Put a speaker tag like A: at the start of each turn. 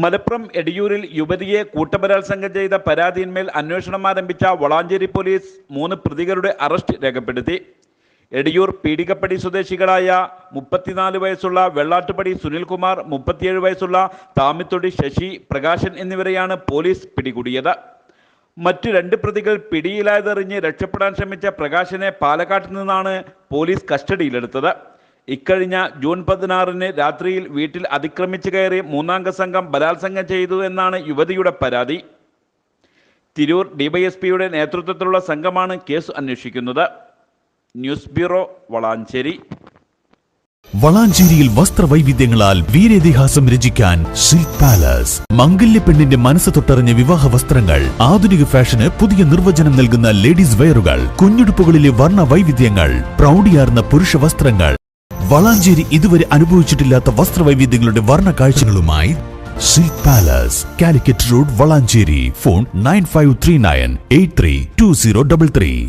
A: മലപ്പുറം എടിയൂരിൽ യുവതിയെ കൂട്ടബലാത്സംഗം ചെയ്ത പരാതിയിന്മേൽ അന്വേഷണം ആരംഭിച്ച വളാഞ്ചേരി പോലീസ് മൂന്ന് പ്രതികളുടെ അറസ്റ്റ് രേഖപ്പെടുത്തി. എടിയൂർ പീടികപ്പടി സ്വദേശികളായ മുപ്പത്തിനാല് വയസ്സുള്ള വെള്ളാട്ടുപടി സുനിൽകുമാർ മുപ്പത്തിയേഴ് വയസ്സുള്ള താമിത്തൊടി ശശി പ്രകാശൻ എന്നിവരെയാണ് പോലീസ് പിടികൂടിയത്. മറ്റു രണ്ട് പ്രതികൾ പിടിയിലായതെറിഞ്ഞ് രക്ഷപ്പെടാൻ ശ്രമിച്ച പ്രകാശനെ പാലക്കാട്ട് നിന്നാണ് പോലീസ് കസ്റ്റഡിയിലെടുത്തത്. ഇക്കഴിഞ്ഞ ജൂൺ പതിനാറിന് രാത്രിയിൽ വീട്ടിൽ അതിക്രമിച്ചു കയറി മൂന്നാംഗ സംഘം ബലാത്സംഗം ചെയ്തു എന്നാണ് യുവതിയുടെ പരാതി. തിരൂർ ഡിവൈഎസ്പിയുടെ നേതൃത്വത്തിലുള്ള സംഘമാണ് കേസ് അന്വേഷിക്കുന്നത്. News bureau Valanchery.
B: വളാഞ്ചേരിയിൽ വസ്ത്രവൈവിധ്യങ്ങളാൽ വീരേതിഹാസം രചിക്കാൻ സിൽക്ക് പാലസ്. മംഗല്യ പെണ്ണിന്റെ മനസ്സ് തൊട്ടറിഞ്ഞ വിവാഹ വസ്ത്രങ്ങൾ ആധുനിക ഫാഷന് പുതിയ നിർവചനം നൽകുന്ന ലേഡീസ് വെയറുകൾ കുഞ്ഞുടുപ്പുകളിലെ വർണ വൈവിധ്യങ്ങൾ പ്രൗഢിയാർന്ന പുരുഷ വസ്ത്രങ്ങൾ വളാഞ്ചേരി ഇതുവരെ അനുഭവിച്ചിട്ടില്ലാത്ത വസ്ത്രവൈവിധ്യങ്ങളുടെ വർണ കാഴ്ചകളുമായി silk palace Calicut road Valanchery. Phone nine five three nine eight three two zero double three